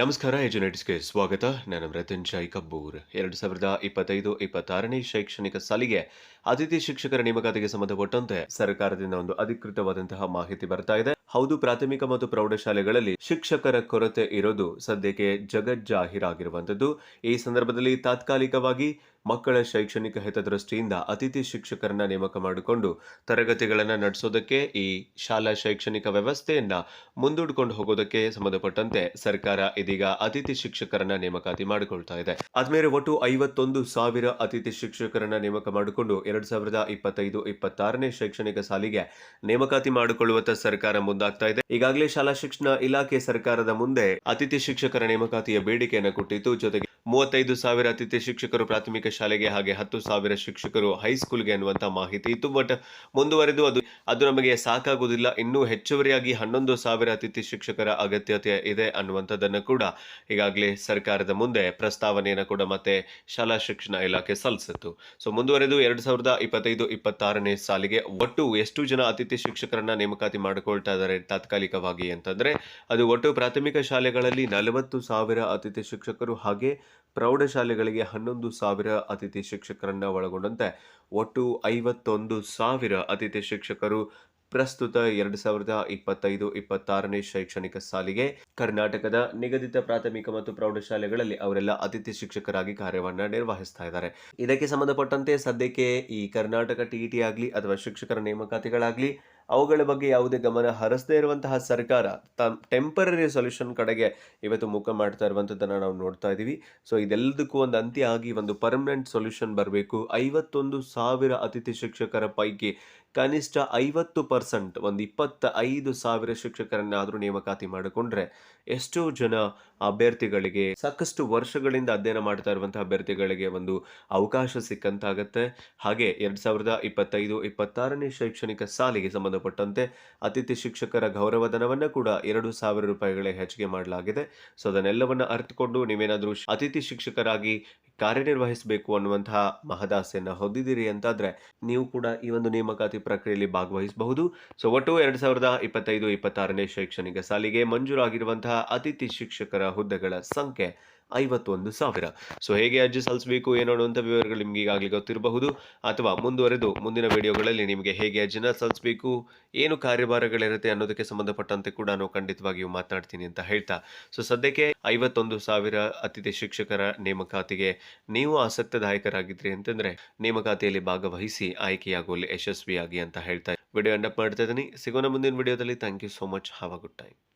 ನಮಸ್ಕಾರ ಎಜುನೇಟ್ಸ್ಗೆ ಸ್ವಾಗತ. ನಾನು ಮೃತ್ಯುಂಜಯ್ ಕಬ್ಬೂರ್. ಎರಡು ಸಾವಿರದ ಇಪ್ಪತ್ತೈದು, ಇಪ್ಪತ್ತಾರನೇ ಶೈಕ್ಷಣಿಕ ಸಾಲಿಗೆ ಅತಿಥಿ ಶಿಕ್ಷಕರ ನೇಮಕಾತಿಗೆ ಸಂಬಂಧಪಟ್ಟಂತೆ ಸರ್ಕಾರದಿಂದ ಒಂದು ಅಧಿಕೃತವಾದಂತಹ ಮಾಹಿತಿ ಬರ್ತಾ ಇದೆ. ಹೌದು, ಪ್ರಾಥಮಿಕ ಮತ್ತು ಪ್ರೌಢಶಾಲೆಗಳಲ್ಲಿ ಶಿಕ್ಷಕರ ಕೊರತೆ ಇರೋದು ಸದ್ಯಕ್ಕೆ ಜಗಜ್ಜಾಹಿರಾಗಿರುವಂಥದ್ದು. ಈ ಸಂದರ್ಭದಲ್ಲಿ ತಾತ್ಕಾಲಿಕವಾಗಿ ಮಕ್ಕಳ ಶೈಕ್ಷಣಿಕ ಹಿತದೃಷ್ಟಿಯಿಂದ ಅತಿಥಿ ಶಿಕ್ಷಕರನ್ನ ನೇಮಕ ಮಾಡಿಕೊಂಡು ತರಗತಿಗಳನ್ನು ನಡೆಸೋದಕ್ಕೆ ಈ ಶಾಲಾ ಶೈಕ್ಷಣಿಕ ವ್ಯವಸ್ಥೆಯನ್ನ ಮುಂದೂಡಿಕೊಂಡು ಹೋಗೋದಕ್ಕೆ ಸಂಬಂಧಪಟ್ಟಂತೆ ಸರ್ಕಾರ ಇದೀಗ ಅತಿಥಿ ಶಿಕ್ಷಕರನ್ನ ನೇಮಕಾತಿ ಮಾಡಿಕೊಳ್ತಾ ಇದೆ. ಆದ್ಮೇಲೆ ಒಟ್ಟು ಐವತ್ತೊಂದು ಸಾವಿರ ಅತಿಥಿ ಶಿಕ್ಷಕರನ್ನ ನೇಮಕ ಮಾಡಿಕೊಂಡು ಎರಡ್ ಸಾವಿರದ ಇಪ್ಪತ್ತೈದು, ಇಪ್ಪತ್ತಾರನೇ ಶೈಕ್ಷಣಿಕ ಸಾಲಿಗೆ ನೇಮಕಾತಿ ಮಾಡಿಕೊಳ್ಳುವತ್ತ ಸರ್ಕಾರ ಮುಂದಾಗ್ತಾ ಇದೆ. ಈಗಾಗಲೇ ಶಾಲಾ ಶಿಕ್ಷಣ ಇಲಾಖೆ ಸರ್ಕಾರದ ಮುಂದೆ ಅತಿಥಿ ಶಿಕ್ಷಕರ ನೇಮಕಾತಿಯ ಬೇಡಿಕೆಯನ್ನು ಕೊಟ್ಟಿತ್ತು. ಜೊತೆಗೆ ಮೂವತ್ತೈದು ಸಾವಿರ ಅತಿಥಿ ಶಿಕ್ಷಕರು ಪ್ರಾಥಮಿಕ ಶಾಲೆಗೆ ಹಾಗೆ ಹತ್ತು ಸಾವಿರ ಶಿಕ್ಷಕರು ಹೈಸ್ಕೂಲ್ಗೆ ಅನ್ನುವಂಥ ಮಾಹಿತಿ ಇತ್ತು. ಬಟ್ ಮುಂದುವರೆದು ಅದು ಅದು ನಮಗೆ ಸಾಕಾಗುವುದಿಲ್ಲ. ಇನ್ನೂ ಹೆಚ್ಚುವರಿಯಾಗಿ ಹನ್ನೊಂದು ಸಾವಿರ ಅತಿಥಿ ಶಿಕ್ಷಕರ ಅಗತ್ಯತೆ ಇದೆ ಅನ್ನುವಂಥದ್ದನ್ನು ಕೂಡ ಈಗಾಗಲೇ ಸರ್ಕಾರದ ಮುಂದೆ ಪ್ರಸ್ತಾವನೆಯನ್ನು ಕೂಡ ಮತ್ತೆ ಶಾಲಾ ಶಿಕ್ಷಣ ಇಲಾಖೆ ಸಲ್ಲಿಸಿತ್ತು. ಸೊ ಮುಂದುವರೆದು ಎರಡು ಸಾವಿರದ ಇಪ್ಪತ್ತೈದು, ಇಪ್ಪತ್ತಾರನೇ ಸಾಲಿಗೆ ಒಟ್ಟು ಎಷ್ಟು ಜನ ಅತಿಥಿ ಶಿಕ್ಷಕರನ್ನ ನೇಮಕಾತಿ ಮಾಡಿಕೊಳ್ತಾ ಇದ್ದಾರೆ ತಾತ್ಕಾಲಿಕವಾಗಿ ಅಂತಂದ್ರೆ, ಅದು ಒಟ್ಟು ಪ್ರಾಥಮಿಕ ಶಾಲೆಗಳಲ್ಲಿ ನಲವತ್ತು ಸಾವಿರ ಅತಿಥಿ ಶಿಕ್ಷಕರು ಹಾಗೆ ಪ್ರೌಢಶಾಲೆಗಳಿಗೆ ಹನ್ನೊಂದು ಸಾವಿರ ಅತಿಥಿ ಶಿಕ್ಷಕರನ್ನು ಒಳಗೊಂಡಂತೆ ಒಟ್ಟು ಐವತ್ತೊಂದು ಸಾವಿರ ಅತಿಥಿ ಶಿಕ್ಷಕರು ಪ್ರಸ್ತುತ ಎರಡು ಸಾವಿರದ ಇಪ್ಪತ್ತೈದು ಇಪ್ಪತ್ತಾರನೇ ಶೈಕ್ಷಣಿಕ ಸಾಲಿಗೆ ಕರ್ನಾಟಕದ ನಿಗದಿತ ಪ್ರಾಥಮಿಕ ಮತ್ತು ಪ್ರೌಢಶಾಲೆಗಳಲ್ಲಿ ಅವರೆಲ್ಲ ಅತಿಥಿ ಶಿಕ್ಷಕರಾಗಿ ಕಾರ್ಯವನ್ನು ನಿರ್ವಹಿಸ್ತಾ ಇದ್ದಾರೆ. ಇದಕ್ಕೆ ಸಂಬಂಧಪಟ್ಟಂತೆ ಸದ್ಯಕ್ಕೆ ಈ ಕರ್ನಾಟಕ ಟಿ ಆಗಲಿ ಅಥವಾ ಶಿಕ್ಷಕರ ನೇಮಕಾತಿಗಳಾಗಲಿ ಅವುಗಳ ಬಗ್ಗೆ ಯಾವುದೇ ಗಮನ ಹರಿಸದೇ ಇರುವಂತಹ ಸರ್ಕಾರ ಟೆಂಪರರಿ ಸೊಲ್ಯೂಷನ್ ಕಡೆಗೆ ಇವತ್ತು ಮುಖ ಮಾಡ್ತಾ ಇರುವಂಥದ್ದನ್ನು ನಾವು ನೋಡ್ತಾ ಇದ್ದೀವಿ ಸೊ ಇದೆಲ್ಲದಕ್ಕೂ ಒಂದು ಅಂತ್ಯ ಆಗಿ ಒಂದು ಪರ್ಮನೆಂಟ್ ಸೊಲ್ಯೂಷನ್ ಬರಬೇಕು. ಐವತ್ತೊಂದು ಸಾವಿರ ಅತಿಥಿ ಶಿಕ್ಷಕರ ಪೈಕಿ ಕನಿಷ್ಠ ಐವತ್ತು ಪರ್ಸೆಂಟ್ ಒಂದು ಇಪ್ಪತ್ತ ಐದು ಸಾವಿರ ಶಿಕ್ಷಕರನ್ನಾದರೂ ನೇಮಕಾತಿ ಮಾಡಿಕೊಂಡ್ರೆ ಎಷ್ಟೋ ಜನ ಅಭ್ಯರ್ಥಿಗಳಿಗೆ ಸಾಕಷ್ಟು ವರ್ಷಗಳಿಂದ ಅಧ್ಯಯನ ಮಾಡ್ತಾ ಇರುವಂತಹ ಅಭ್ಯರ್ಥಿಗಳಿಗೆ ಒಂದು ಅವಕಾಶ ಸಿಕ್ಕಂತಾಗತ್ತೆ. ಹಾಗೆ ಎರಡ್ ಸಾವಿರದ ಇಪ್ಪತ್ತೈದು, ಇಪ್ಪತ್ತಾರನೇ ಶೈಕ್ಷಣಿಕ ಸಾಲಿಗೆ ಸಂಬಂಧಪಟ್ಟಂತೆ ಅತಿಥಿ ಶಿಕ್ಷಕರ ಗೌರವಧನವನ್ನು ಕೂಡ ಎರಡು ಸಾವಿರ ರೂಪಾಯಿಗಳೇ ಹೆಚ್ಚಿಗೆ ಮಾಡಲಾಗಿದೆ. ಸೊ, ಅದನ್ನೆಲ್ಲವನ್ನು ಅರ್ಥಕೊಂಡು ನೀವೇನಾದರೂ ಅತಿಥಿ ಶಿಕ್ಷಕರಾಗಿ ಕಾರ್ಯನಿರ್ವಹಿಸಬೇಕು ಅನ್ನುವಂತಹ ಮಹದಾಸೆಯನ್ನು ಹೊಂದಿದ್ದೀರಿ ಅಂತಾದರೆ ನೀವು ಕೂಡ ಈ ಒಂದು ನೇಮಕಾತಿ ಪ್ರಕ್ರಿಯೆಯಲ್ಲಿ ಭಾಗವಹಿಸಬಹುದು. ಸೊ, ಒಟ್ಟು ಎರಡು ಸಾವಿರದ ಇಪ್ಪತ್ತೈದು, ಇಪ್ಪತ್ತಾರನೇ ಶೈಕ್ಷಣಿಕ ಸಾಲಿಗೆ ಮಂಜೂರಾಗಿರುವಂತಹ ಅತಿಥಿ ಶಿಕ್ಷಕರ ಹುದ್ದೆಗಳ ಸಂಖ್ಯೆ ಐವತ್ತೊಂದು ಸಾವಿರ. ಸೊ ಹೇಗೆ ಅರ್ಜಿ ಸಲ್ಲಿಸಬೇಕು ಏನು ಅನ್ನುವಂಥ ವಿವರಗಳು ನಿಮ್ಗೆ ಈಗಾಗಲೇ ಗೊತ್ತಿರಬಹುದು. ಅಥವಾ ಮುಂದುವರೆದು, ಮುಂದಿನ ವಿಡಿಯೋಗಳಲ್ಲಿ ನಿಮಗೆ ಹೇಗೆ ಅರ್ಜಿನ ಸಲ್ಲಿಸಬೇಕು ಏನು ಕಾರ್ಯಭಾರಗಳಿರುತ್ತೆ ಅನ್ನೋದಕ್ಕೆ ಸಂಬಂಧಪಟ್ಟಂತೆ ಕೂಡ ನಾನು ಖಂಡಿತವಾಗಿಯೂ ಮಾತನಾಡ್ತೀನಿ ಅಂತ ಹೇಳ್ತಾ. ಸೊ ಸದ್ಯಕ್ಕೆ ಐವತ್ತೊಂದು ಸಾವಿರ ಅತಿಥಿ ಶಿಕ್ಷಕರ ನೇಮಕಾತಿಗೆ ನೀವು ಆಸಕ್ತದಾಯಕರಾಗಿದ್ರಿ ಅಂತಂದ್ರೆ, ನೇಮಕಾತಿಯಲ್ಲಿ ಭಾಗವಹಿಸಿ ಆಯ್ಕೆಯಾಗುವಲ್ಲಿ ಯಶಸ್ವಿಯಾಗಿ ಅಂತ ಹೇಳ್ತಾ. ವಿಡಿಯೋ ಎಂಡಪ್ ಮಾಡ್ತಾ ಇದ್ದೀನಿ. ಸಿಗೋಣ ಮುಂದಿನ ವಿಡಿಯೋದಲ್ಲಿ. Thank you so much have a good time